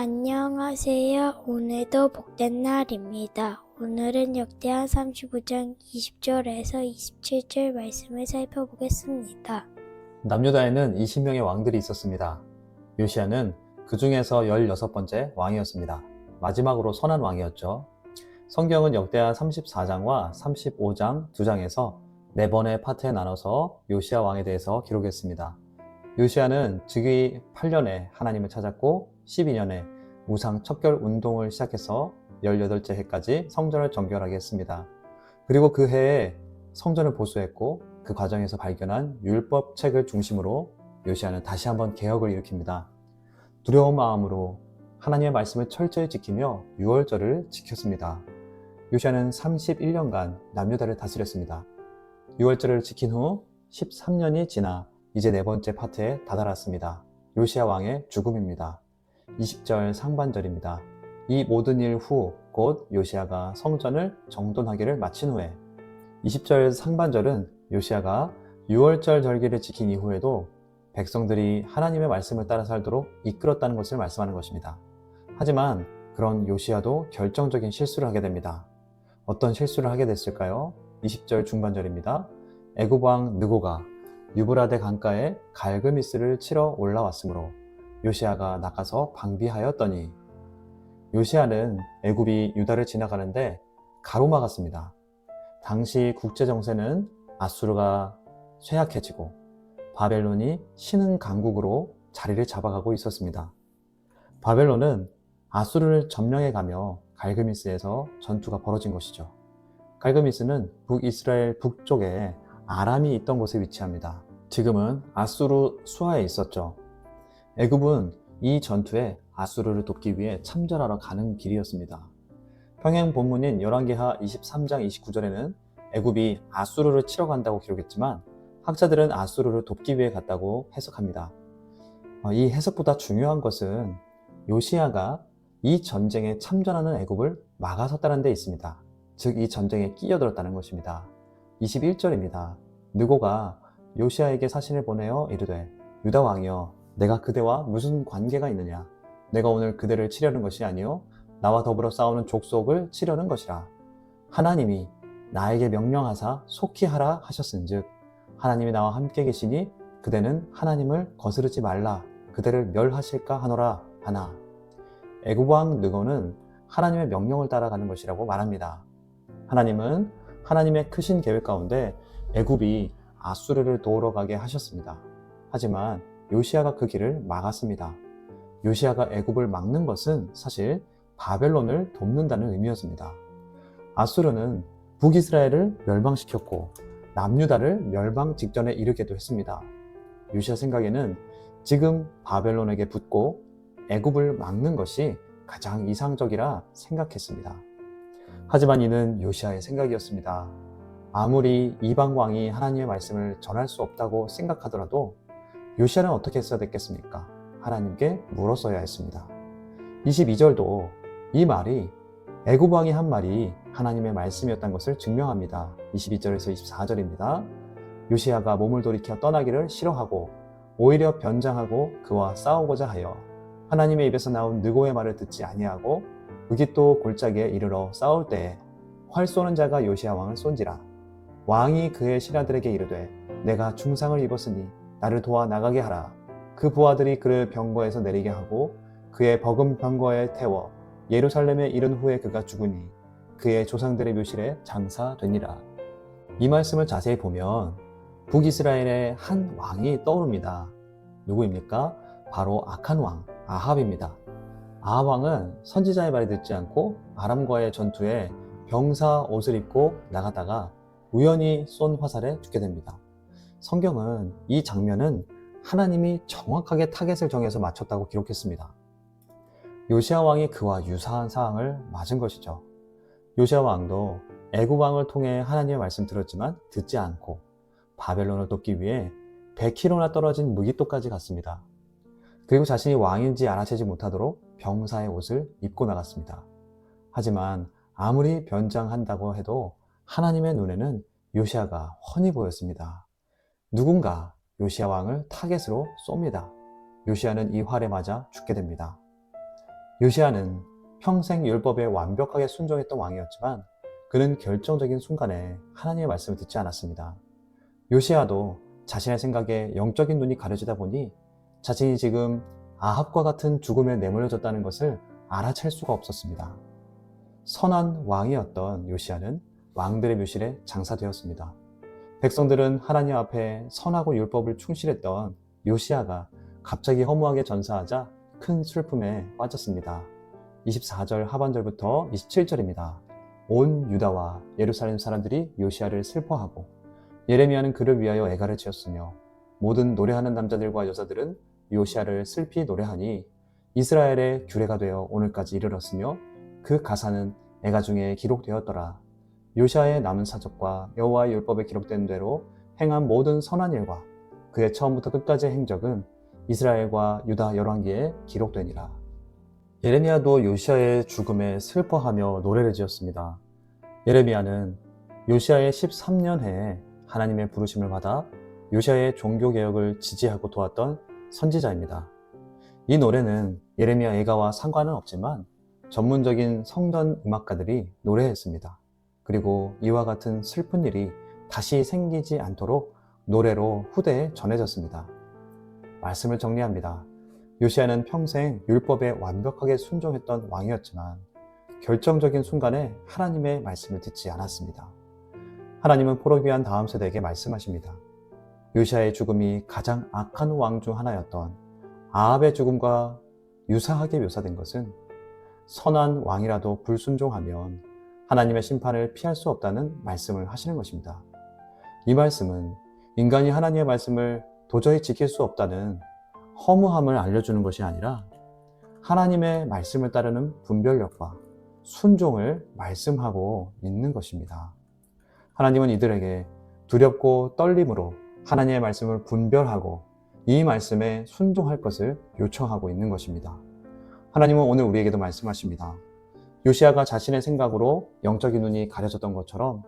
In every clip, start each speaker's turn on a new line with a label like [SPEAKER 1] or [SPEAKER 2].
[SPEAKER 1] 안녕하세요. 오늘도 복된 날입니다. 오늘은 역대한 35장 20절에서 27절 말씀을 살펴보겠습니다.
[SPEAKER 2] 남유다에는 20명의 왕들이 있었습니다. 요시아는 그 중에서 16번째 왕이었습니다. 마지막으로 선한 왕이었죠. 성경은 역대하 34장과 35장 두 장에서 네 번의 파트에 나눠서 요시아 왕에 대해서 기록했습니다. 요시아는 즉위 8년에 하나님을 찾았고 12년에 우상 척결 운동을 시작해서 18째 해까지 성전을 정결하게 했습니다. 그리고 그 해에 성전을 보수했고 그 과정에서 발견한 율법 책을 중심으로 요시아는 다시 한번 개혁을 일으킵니다. 두려운 마음으로 하나님의 말씀을 철저히 지키며 유월절을 지켰습니다. 요시아는 31년간 남유다를 다스렸습니다. 유월절을 지킨 후 13년이 지나 이제 네 번째 파트에 다다랐습니다. 요시아 왕의 죽음입니다. 20절 상반절입니다. 이 모든 일 후 곧 요시아가 성전을 정돈하기를 마친 후에 20절 상반절은 요시아가 6월절 절기를 지킨 이후에도 백성들이 하나님의 말씀을 따라 살도록 이끌었다는 것을 말씀하는 것입니다. 하지만 그런 요시아도 결정적인 실수를 하게 됩니다. 어떤 실수를 하게 됐을까요? 20절 중반절입니다. 애굽 왕 느고가 유브라데 강가에 갈그미스를 치러 올라왔으므로 요시아가 나가서 방비하였더니 요시아는 애굽이 유다를 지나가는데 가로막았습니다. 당시 국제 정세는 아수르가 쇠약해지고 바벨론이 신흥 강국으로 자리를 잡아가고 있었습니다. 바벨론은 아수르를 점령해 가며 갈그미스에서 전투가 벌어진 것이죠. 갈그미스는 북이스라엘 북쪽에 아람이 있던 곳에 위치합니다. 지금은 아수르 수하에 있었죠. 애굽은 이 전투에 아수르를 돕기 위해 참전하러 가는 길이었습니다. 평행 본문인 열왕기하 23장 29절에는 애굽이 아수르를 치러 간다고 기록했지만 학자들은 아수르를 돕기 위해 갔다고 해석합니다. 어, 이 해석보다 중요한 것은 요시아가 이 전쟁에 참전하는 애굽을 막아섰다는 데 있습니다. 즉 이 전쟁에 끼어들었다는 것입니다. 21절입니다. 느고가 요시아에게 사신을 보내어 이르되 유다 왕이여 내가 그대와 무슨 관계가 있느냐 내가 오늘 그대를 치려는 것이 아니요 나와 더불어 싸우는 족속을 치려는 것이라 하나님이 나에게 명령하사 속히 하라 하셨은즉 하나님이 나와 함께 계시니 그대는 하나님을 거스르지 말라 그대를 멸하실까 하노라 하나 애굽 왕 느고는 하나님의 명령을 따라가는 것이라고 말합니다. 하나님은 하나님의 크신 계획 가운데 애굽이 아수르를 도우러 가게 하셨습니다. 하지만 요시아가 그 길을 막았습니다. 요시아가 애굽을 막는 것은 사실 바벨론을 돕는다는 의미였습니다. 아수르는 북이스라엘을 멸망시켰고 남유다를 멸망 직전에 이르게도 했습니다. 요시아 생각에는 지금 바벨론에게 붙고 애굽을 막는 것이 가장 이상적이라 생각했습니다. 하지만 이는 요시아의 생각이었습니다. 아무리 이방 왕이 하나님의 말씀을 전할 수 없다고 생각하더라도 요시아는 어떻게 했어야 됐겠습니까? 하나님께 물었어야 했습니다. 22절도 이 말이 애굽 왕이 한 말이 하나님의 말씀이었던 것을 증명합니다. 22절에서 24절입니다. 요시아가 몸을 돌이켜 떠나기를 싫어하고 오히려 변장하고 그와 싸우고자 하여 하나님의 입에서 나온 느고의 말을 듣지 아니하고 무기또 골짜기에 이르러 싸울 때에 활 쏘는 자가 요시아 왕을 쏜지라 왕이 그의 신하들에게 이르되 내가 중상을 입었으니 나를 도와 나가게 하라 그 부하들이 그를 병거에서 내리게 하고 그의 버금 병거에 태워 예루살렘에 이른 후에 그가 죽으니 그의 조상들의 묘실에 장사되니라 이 말씀을 자세히 보면 북이스라엘의 한 왕이 떠오릅니다 누구입니까? 바로 악한 왕 아합입니다. 아합 왕은 선지자의 말을 듣지 않고 아람과의 전투에 병사 옷을 입고 나가다가 우연히 쏜 화살에 죽게 됩니다. 성경은 이 장면은 하나님이 정확하게 타겟을 정해서 맞췄다고 기록했습니다. 요시아 왕이 그와 유사한 상황을 맞은 것이죠. 요시아 왕도 애굽 왕을 통해 하나님의 말씀 들었지만 듣지 않고 바벨론을 돕기 위해 100km나 떨어진 무기토까지 갔습니다. 그리고 자신이 왕인지 알아채지 못하도록 병사의 옷을 입고 나갔습니다. 하지만 아무리 변장한다고 해도 하나님의 눈에는 요시아가 훤히 보였습니다. 누군가 요시아 왕을 타겟으로 쏩니다. 요시아는 이 활에 맞아 죽게 됩니다. 요시아는 평생 율법에 완벽하게 순종했던 왕이었지만 그는 결정적인 순간에 하나님의 말씀을 듣지 않았습니다. 요시아도 자신의 생각에 영적인 눈이 가려지다 보니 자신이 지금 아합과 같은 죽음에 내몰려졌다는 것을 알아챌 수가 없었습니다. 선한 왕이었던 요시아는 왕들의 묘실에 장사되었습니다. 백성들은 하나님 앞에 선하고 율법을 충실했던 요시아가 갑자기 허무하게 전사하자 큰 슬픔에 빠졌습니다. 24절 하반절부터 27절입니다. 온 유다와 예루살렘 사람들이 요시아를 슬퍼하고 예레미야는 그를 위하여 애가를 지었으며 모든 노래하는 남자들과 여자들은 요시아를 슬피 노래하니 이스라엘의 규례가 되어 오늘까지 이르렀으며 그 가사는 애가 중에 기록되었더라. 요시아의 남은 사적과 여호와의 율법에 기록된 대로 행한 모든 선한 일과 그의 처음부터 끝까지의 행적은 이스라엘과 유다 열왕기에 기록되니라. 예레미야도 요시아의 죽음에 슬퍼하며 노래를 지었습니다. 예레미야는 요시아의 13년 해에 하나님의 부르심을 받아 요시아의 종교 개혁을 지지하고 도왔던 선지자입니다. 이 노래는 예레미야 애가와 상관은 없지만 전문적인 성전 음악가들이 노래했습니다. 그리고 이와 같은 슬픈 일이 다시 생기지 않도록 노래로 후대에 전해졌습니다. 말씀을 정리합니다. 요시아는 평생 율법에 완벽하게 순종했던 왕이었지만 결정적인 순간에 하나님의 말씀을 듣지 않았습니다. 하나님은 포로귀한 다음 세대에게 말씀하십니다. 요시아의 죽음이 가장 악한 왕 중 하나였던 아합의 죽음과 유사하게 묘사된 것은 선한 왕이라도 불순종하면 하나님의 심판을 피할 수 없다는 말씀을 하시는 것입니다. 이 말씀은 인간이 하나님의 말씀을 도저히 지킬 수 없다는 허무함을 알려주는 것이 아니라 하나님의 말씀을 따르는 분별력과 순종을 말씀하고 있는 것입니다. 하나님은 이들에게 두렵고 떨림으로 하나님의 말씀을 분별하고 이 말씀에 순종할 것을 요청하고 있는 것입니다. 하나님은 오늘 우리에게도 말씀하십니다. 요시아가 자신의 생각으로 영적인 눈이 가려졌던 것처럼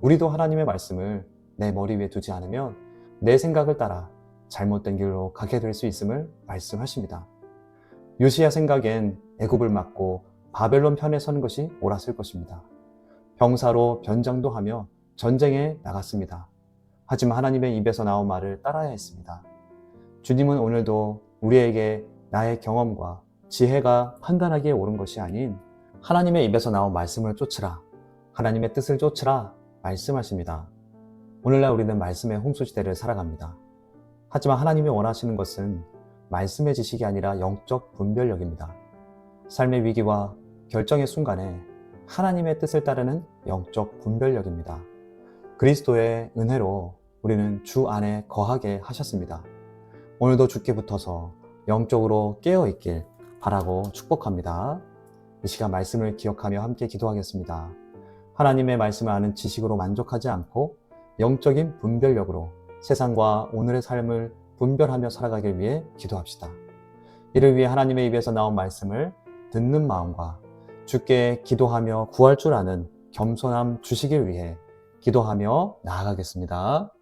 [SPEAKER 2] 우리도 하나님의 말씀을 내 머리 위에 두지 않으면 내 생각을 따라 잘못된 길로 가게 될 수 있음을 말씀하십니다. 요시야 생각엔 애굽을 막고 바벨론 편에 서는 것이 옳았을 것입니다. 병사로 변장도 하며 전쟁에 나갔습니다. 하지만 하나님의 입에서 나온 말을 따라야 했습니다. 주님은 오늘도 우리에게 나의 경험과 지혜가 판단하기에 옳은 것이 아닌 하나님의 입에서 나온 말씀을 쫓으라. 하나님의 뜻을 쫓으라. 말씀하십니다. 오늘날 우리는 말씀의 홍수 시대를 살아갑니다. 하지만 하나님이 원하시는 것은 말씀의 지식이 아니라 영적 분별력입니다. 삶의 위기와 결정의 순간에 하나님의 뜻을 따르는 영적 분별력입니다. 그리스도의 은혜로 우리는 주 안에 거하게 하셨습니다. 오늘도 주께 붙어서 영적으로 깨어 있길 바라고 축복합니다. 이 시간 말씀을 기억하며 함께 기도하겠습니다. 하나님의 말씀을 아는 지식으로 만족하지 않고 영적인 분별력으로 세상과 오늘의 삶을 분별하며 살아가길 위해 기도합시다. 이를 위해 하나님의 입에서 나온 말씀을 듣는 마음과 주께 기도하며 구할 줄 아는 겸손함 주시길 위해 기도하며 나아가겠습니다.